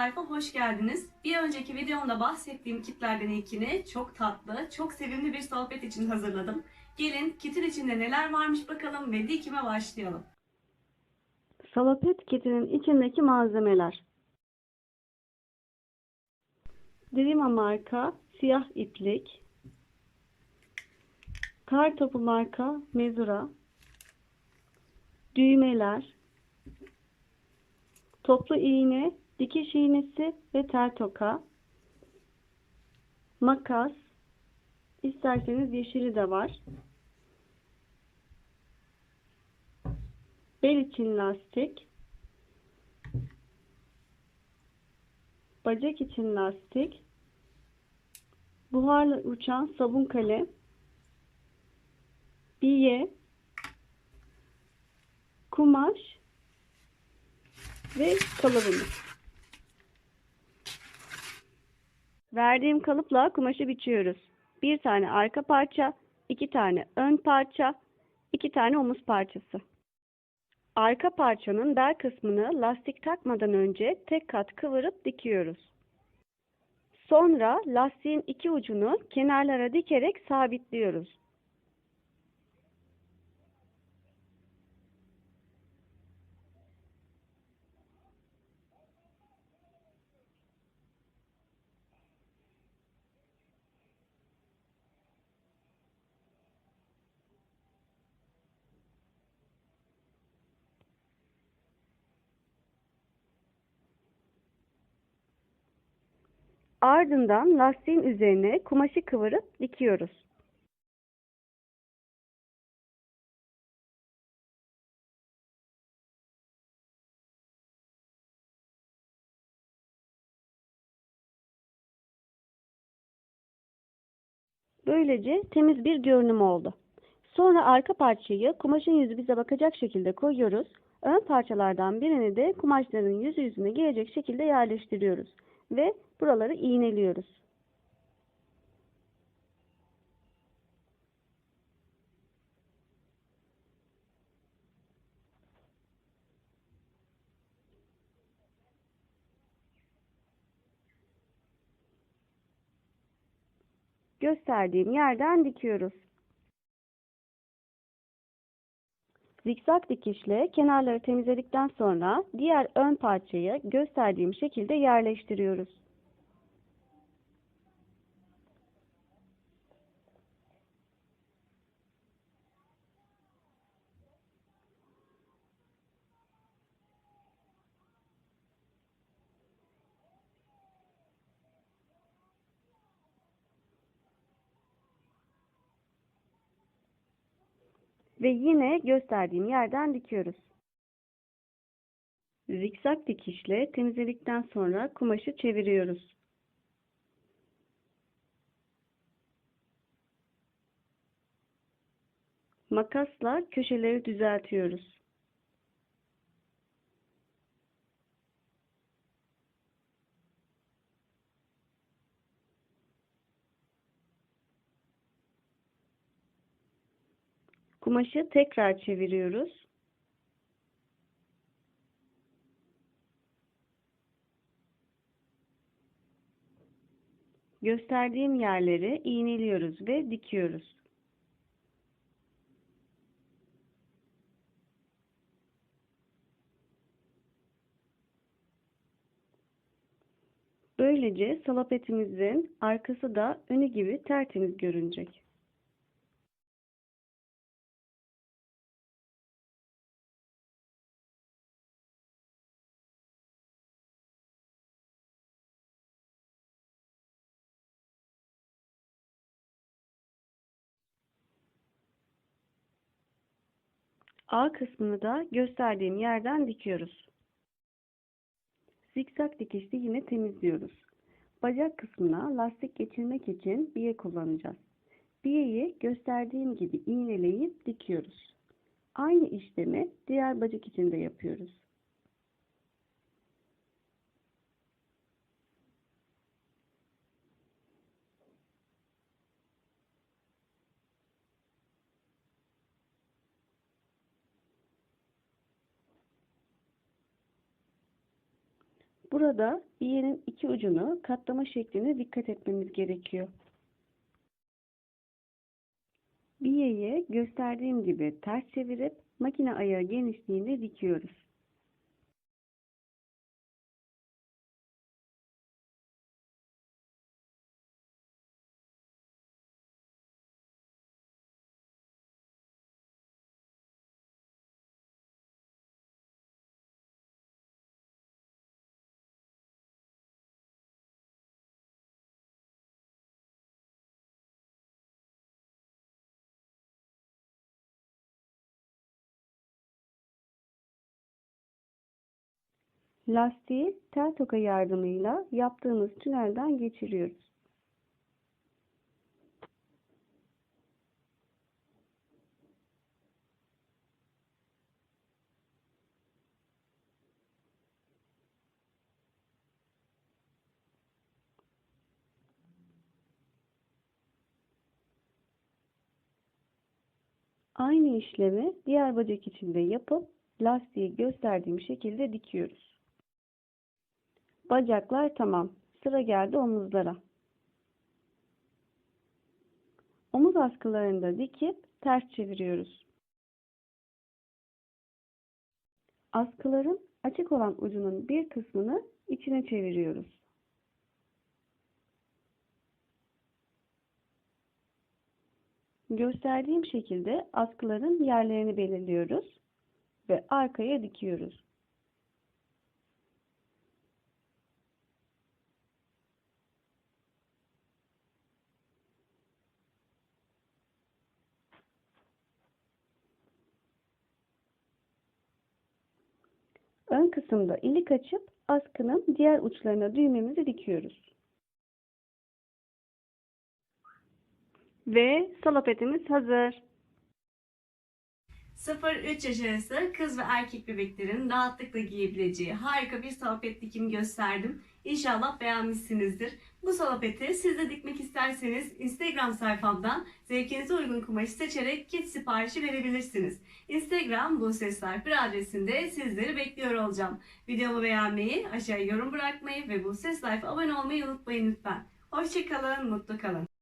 sayfa hoş geldiniz. Bir önceki videomda bahsettiğim kitlerden ilkini çok tatlı, çok sevimli bir sohbet için hazırladım. Gelin kitin içinde neler varmış bakalım ve dikime başlayalım. Salopet kitinin içindeki malzemeler. Drima marka siyah iplik. Kar topu marka mezura. Düğmeler. Toplu iğne, dikiş iğnesi ve tel toka. Makas. İsterseniz yeşili de var. Bel için lastik. Bacak için lastik. Buharla uçan sabun kalem. Biye. Kumaş. Ve kalıbımız. Verdiğim kalıpla kumaşı biçiyoruz. Bir tane arka parça, iki tane ön parça, iki tane omuz parçası. Arka parçanın bel kısmını lastik takmadan önce tek kat kıvırıp dikiyoruz. Sonra lastiğin iki ucunu kenarlara dikerek sabitliyoruz. Ardından lastiğin üzerine kumaşı kıvırıp dikiyoruz. Böylece temiz bir görünüm oldu. Sonra arka parçayı kumaşın yüzü bize bakacak şekilde koyuyoruz. Ön parçalardan birini de kumaşların yüzü yüzüne gelecek şekilde yerleştiriyoruz ve buraları iğneliyoruz. Gösterdiğim yerden dikiyoruz. Zikzak dikişle kenarları temizledikten sonra diğer ön parçayı gösterdiğim şekilde yerleştiriyoruz. Ve yine gösterdiğim yerden dikiyoruz. Zikzak dikişle temizledikten sonra kumaşı çeviriyoruz. Makasla köşeleri düzeltiyoruz. Kumaşı tekrar çeviriyoruz. Gösterdiğim yerleri iğneliyoruz ve dikiyoruz. Böylece salapetimizin arkası da önü gibi tertemiz görünecek. A kısmını da gösterdiğim yerden dikiyoruz. Zikzak dikişli yine temizliyoruz. Bacak kısmına lastik geçirmek için biye kullanacağız. Biyeyi gösterdiğim gibi iğneleyip dikiyoruz. Aynı işlemi diğer bacak için de yapıyoruz. Burada iğnenin iki ucunu katlama şekline dikkat etmemiz gerekiyor. Biyeyi gösterdiğim gibi ters çevirip makine ayağı genişliğinde dikiyoruz. Lastiği tel toka yardımıyla yaptığımız tünelden geçiriyoruz. Aynı işlemi diğer bacak için de yapıp lastiği gösterdiğim şekilde dikiyoruz. Bacaklar tamam. Sıra geldi omuzlara. Omuz askılarını da dikip ters çeviriyoruz. Askıların açık olan ucunun bir kısmını içine çeviriyoruz. Gösterdiğim şekilde askıların yerlerini belirliyoruz ve arkaya dikiyoruz. Ön kısımda ilik açıp askının diğer uçlarına düğmemizi dikiyoruz. Ve salopetimiz hazır. 0-3 yaş arası kız ve erkek bebeklerin rahatlıkla giyebileceği harika bir salopet dikimi gösterdim. İnşallah beğenmişsinizdir. Bu salopeti siz de dikmek isterseniz Instagram sayfamdan zevkinize uygun kumaşı seçerek kit siparişi verebilirsiniz. Instagram bu sesler adresinde sizleri bekliyor olacağım. Videomu beğenmeyi, aşağıya yorum bırakmayı ve bu ses abone olmayı unutmayın lütfen. Hoşçakalın, mutlu kalın.